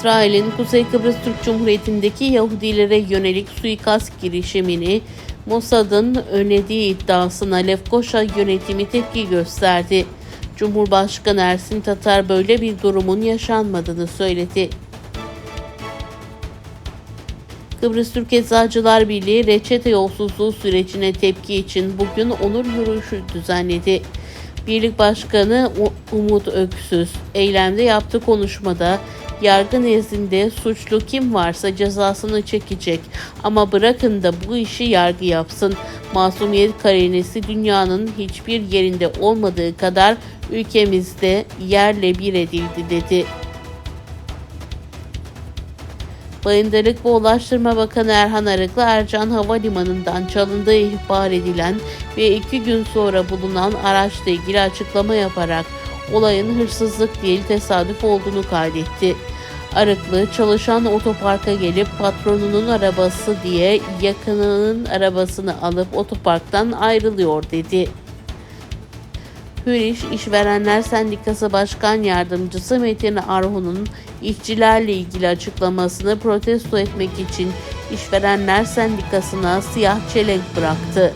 İsrail'in Kuzey Kıbrıs Türk Cumhuriyeti'ndeki Yahudilere yönelik suikast girişimini Mossad'ın önlediği iddiasına Lefkoşa yönetimi tepki gösterdi. Cumhurbaşkanı Ersin Tatar böyle bir durumun yaşanmadığını söyledi. Kıbrıs Türk Eczacılar Birliği reçete yolsuzluğu sürecine tepki için bugün onur yürüyüşü düzenledi. Birlik Başkanı Umut Öksüz eylemde yaptığı konuşmada yargı nezdinde suçlu kim varsa cezasını çekecek ama bırakın da bu işi yargı yapsın. Masumiyet karinesi dünyanın hiçbir yerinde olmadığı kadar ülkemizde yerle bir edildi dedi. Bayındırlık ve Ulaştırma Bakanı Erhan Arıklı Ercan Havalimanı'ndan çalındığı ihbar edilen ve iki gün sonra bulunan araçla ilgili açıklama yaparak olayın hırsızlık değil tesadüf olduğunu kaydetti. Arıklı çalışan otoparka gelip patronunun arabası diye yakınının arabasını alıp otoparktan ayrılıyor dedi. Hür İş İşverenler Sendikası Başkan Yardımcısı Metin Arhun'un işçilerle ilgili açıklamasını protesto etmek için İşverenler Sendikası'na siyah çelenk bıraktı.